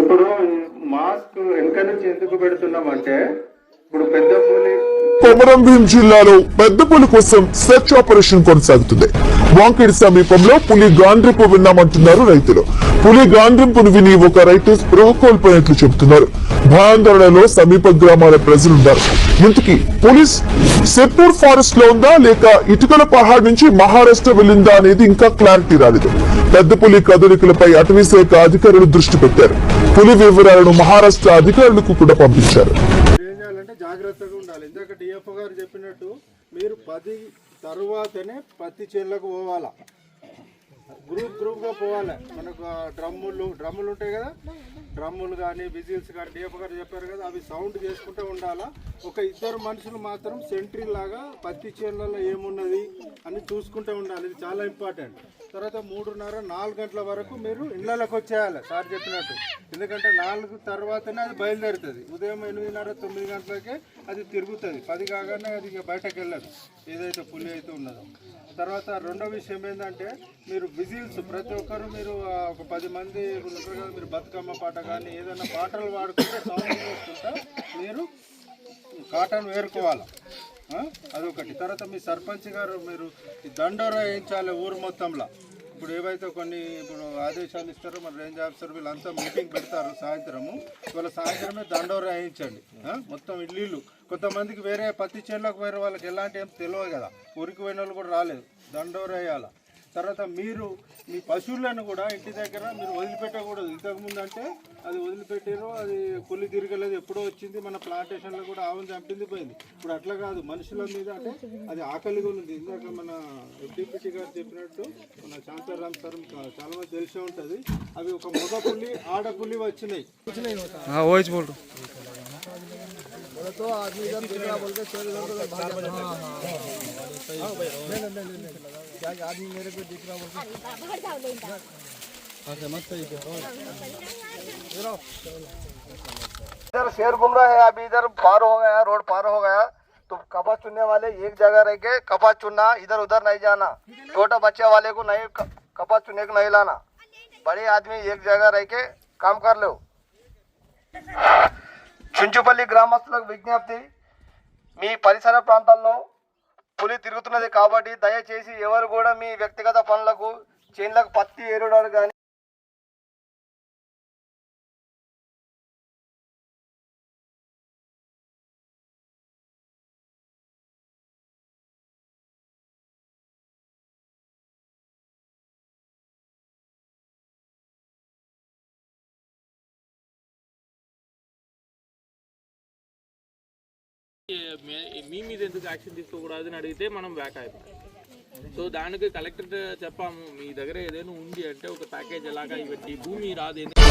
ఇప్పుడు మాస్క్ వెనక నుంచి ఎందుకు పెడుతున్నామంటే ఇప్పుడు పెద్దపల్లి కొమరం భీం జిల్లాలో పెద్దపులి కోసం సెర్చ్ ఆపరేషన్ కొనసాగుతుంది. వాంకిడి సమీపంలో పులి గాండ్రింపు విన్నామంటున్నారు రైతులు. పులి గాండ్రింపును విని ఒక రైతు స్పృహ కోల్పోయినట్లు చెబుతున్నారు. భయాందోళనలో సమీప గ్రామాల ప్రజలున్నారు. ఇంతకీ పోలీస్ సెప్పూర్ ఫారెస్ట్లో ఉందా లేక ఇటుకల పహాడ్ నుంచి మహారాష్ట్ర వెళ్ళిందా అనేది ఇంకా క్లారిటీ రాలేదు. పెద్ద పులి కదలికలపై అటవీ శాఖ అధికారులు దృష్టి పెట్టారు. పులి వివరాలను మహారాష్ట్ర అధికారులకు కూడా పంపించారు. ఏం చేయాలంటే జాగ్రత్తగా ఉండాలి. ఇందాక డిఎఫ్ఓ గారు చెప్పినట్టు మీరు పది తరువాతనే పత్తి చేనులకు పోవాలా? గ్రూప్ గ్రూప్గా పోవాలి. మనకు డ్రమ్ములు డ్రమ్ములు ఉంటాయి కదా? డ్రమ్ములు కానీ విజిల్స్ కానీ డీఎఫ్ గారు చెప్పారు కదా అవి సౌండ్ చేసుకుంటూ ఉండాలా? ఒక ఇద్దరు మనుషులు మాత్రం సెంట్రీ లాగా పత్తి చేనులలో ఏమున్నది అని చూసుకుంటూ ఉండాలి. ఇది చాలా ఇంపార్టెంట్ తర్వాత మూడున్నర నాలుగు గంటల వరకు మీరు ఇళ్ళకి వచ్చేయాలి సార్ చెప్పినట్టు. ఎందుకంటే నాలుగు తర్వాతనే అది బయలుదేరుతుంది. ఉదయం ఎనిమిదిన్నర తొమ్మిది గంటలకే అది తిరుగుతుంది. పది కాగానే అది ఇక బయటకు వెళ్ళదు ఏదైతే పులి అయితే ఉన్నదో. తర్వాత రెండో విషయం ఏంటంటే మీరు విజిల్స్ ప్రతి ఒక్కరు మీరు ఒక పది మంది ఉంటారు కదా మీరు బతుకమ్మ పాట కానీ ఏదైనా పాటలు పాడుకుంటే సౌండ్ చేసుకుంటా మీరు కాటన్ వేరుకోవాలి. అదొకటి. తర్వాత మీ సర్పంచ్ గారు మీరు దండోరా వేయించాలి ఊరు మొత్తంలో. ఇప్పుడు ఏవైతే కొన్ని ఇప్పుడు ఆదేశాలు ఇస్తారో మన రేంజ్ ఆఫీసర్ వీళ్ళంతా మీటింగ్ పెడతారు సాయంత్రము. ఇవాళ సాయంత్రమే దండోరా వేయించండి. మొత్తం ఇల్లు కొంతమందికి వేరే పత్తి చేనులకు వేరే వాళ్ళకి ఎలాంటి ఏం తెలియదు కదా. ఊరికి పోయిన వాళ్ళు కూడా రాలేదు. దండోరా వేయాలి? తర్వాత మీరు మీ పశువులను కూడా ఇంటి దగ్గర మీరు వదిలిపెట్టకూడదు. ఇంతకుముందు అంటే అది వదిలిపెట్టారు అది పులి తిరగలేదు ఎప్పుడో వచ్చింది మన ప్లాంటేషన్లో కూడా ఆవును చంపింది పోయింది. ఇప్పుడు అట్లా కాదు మనుషుల మీద అంటే అది ఆకలిగా ఉంది ఇందాక మన డిప్యూటీ గారు చెప్పినట్టు మన శాంతారాం సార్ చాలా మంది తెలిసే ఉంటుంది. అవి ఒక మగ పులి ఆడ పులి వచ్చినాయి. हाँ वही बोल रहा हूँ इधर शेर घूम रहा है अभी इधर पार हो गया रोड पार हो गया तो कपास चुनने वाले एक जगह रह के कपास चुनना इधर उधर नहीं जाना छोटा बच्चे वाले को नहीं क- कपास चुनने को नहीं लाना बड़े आदमी एक जगह रह के काम कर लो చుంచుపల్లి గ్రామస్తులకు విజ్ఞప్తి మీ పరిసర ప్రాంతాల్లో పులి తిరుగుతున్నది కాబట్టి దయచేసి ఎవరు కూడా మీ వ్యక్తిగత పనులకు చేనులకు పత్తి ఏరడానికి కానీ మే- మీ మీద ఎందుకు యాక్షన్ తీసుకోకూడదు అని అడిగితే మనం బ్యాక్ అయిపోయాం సో దానికి కలెక్టర్ చెప్పాము మీ దగ్గర ఏదైనా ఉంది అంటే ఒక ప్యాకేజ్ ఎలాగా ఇవ్వండి. భూమి రాదు ఎందుకు